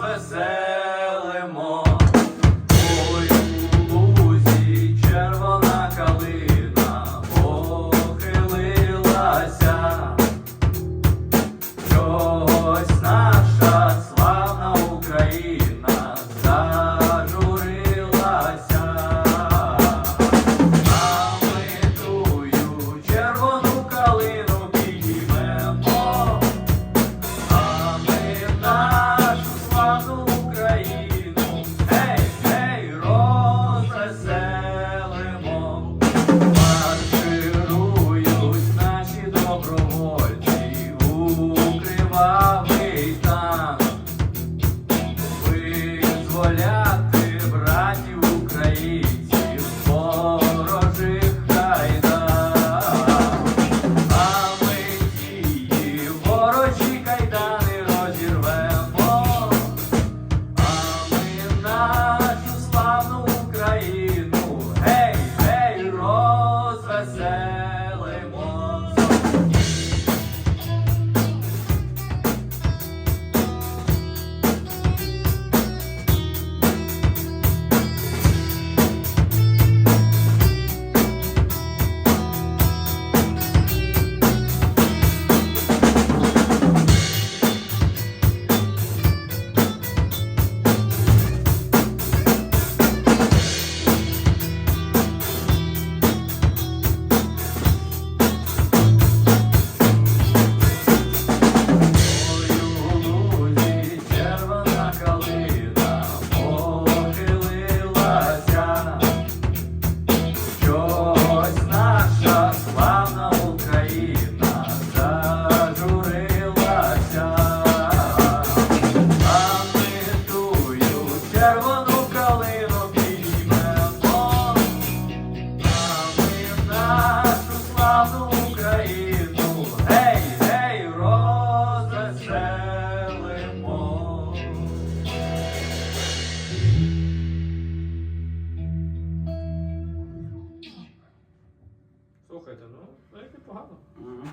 Mas é. olhar. слухайте, ну, ну навіть непогано. Угу.